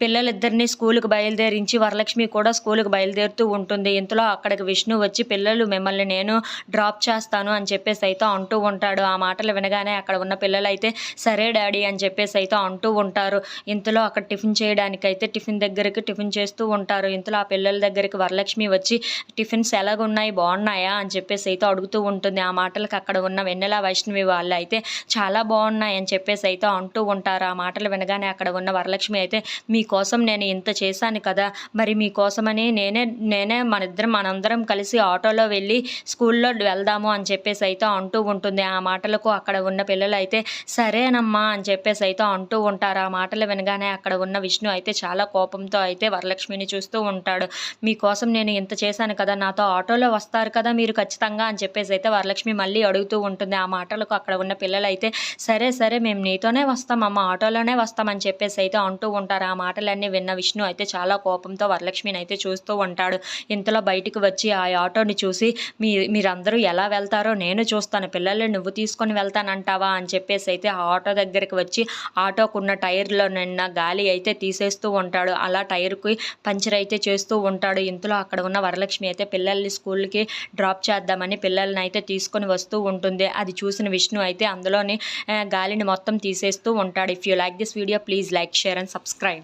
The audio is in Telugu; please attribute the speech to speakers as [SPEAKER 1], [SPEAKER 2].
[SPEAKER 1] పిల్లలిద్దరిని స్కూల్కి బయలుదేరించి వరలక్ష్మి కూడా స్కూల్కి బయలుదేరుతూ ఉంటుంది. ఇంతలో అక్కడికి విష్ణు వచ్చి పిల్లలు మిమ్మల్ని నేను డ్రాప్ చేస్తాను అని చెప్పేసి అయితే అంటూ ఉంటాడు. ఆ మాటలు వినగానే అక్కడ ఉన్న పిల్లలు అయితే సరే డాడీ అని చెప్పేసి అయితే అంటూ ఉంటారు. ఇంతలో అక్కడ టిఫిన్ చేయడానికైతే టిఫిన్ దగ్గరికి టిఫిన్ చేస్తూ ఉంటారు. ఇంతలో ఆ పిల్లల దగ్గరికి వరలక్ష్మి వచ్చి టిఫిన్స్ ఎలాగున్నాయి? బాగున్నాయా? అని చెప్పేసి అయితే అడుగుతూ ఉంటుంది. ఆ మాటలకు అక్కడ ఉన్న వెన్నెల వైష్ణవి వాళ్ళు అయితే చాలా బాగున్నాయి అని చెప్పేసి అయితే అంటూ ఉంటారు. ఆ మాటలు వినగానే అక్కడ ఉన్న వరలక్ష్మి అయితే మీకోసం నేను ఇంత చేశాను కదా మరి మీకోసమని నేనే నేనే మన ఇద్దరం మనందరం కలిసి ఆటోలో వెళ్ళి స్కూల్లో వెళ్దాము అని చెప్పేసి అయితే అంటూ ఉంటుంది. ఆ మాటలకు అక్కడ ఉన్న పిల్లలు అయితే సరేనమ్మా అని చెప్పేసి అయితే అంటూ ఉంటారు. ఆ మాటలు వినగానే అక్కడ ఉన్న విష్ణు అయితే చాలా కోపంతో అయితే వరలక్ష్మిని చూస్తూ ఉంటాడు. మీకోసం నేను ఇంత చేశాను కదా నాతో ఆటోలో వస్తారు కదా మీరు ఖచ్చితంగా అని చెప్పేసి అయితే వరలక్ష్మి మళ్ళీ అడుగుతూ ఉంటుంది. ఆ మాటలకు అక్కడ ఉన్న పిల్లలు అయితే సరే సరే మేము నీతోనే వస్తామమ్మా ఆటోలోనే వస్తామని చెప్పేసి అయితే అంటూ ఉంటారు. ఆ మాట మాటలన్నీ విన్న విష్ణు అయితే చాలా కోపంతో వరలక్ష్మిని అయితే చూస్తూ ఉంటాడు. ఇంతలో బయటికి వచ్చి ఆ ఆటోని చూసి మీ మీరందరూ ఎలా వెళ్తారో నేను చూస్తాను. పిల్లల్ని నువ్వు తీసుకొని వెళ్తానంటావా? అని చెప్పేసి అయితే ఆ ఆటో దగ్గరికి వచ్చి ఆటోకున్న టైర్లో నిన్న గాలి అయితే తీసేస్తూ ఉంటాడు. అలా టైర్కి పంచర్ అయితే చేస్తూ ఉంటాడు. ఇంతలో అక్కడ ఉన్న వరలక్ష్మి అయితే పిల్లల్ని స్కూల్కి డ్రాప్ చేద్దామని పిల్లల్ని అయితే తీసుకొని వస్తూ ఉంటుంది. అది చూసిన విష్ణు అయితే అందులోని గాలిని మొత్తం తీసేస్తూ ఉంటాడు. If you like this video please like share and subscribe.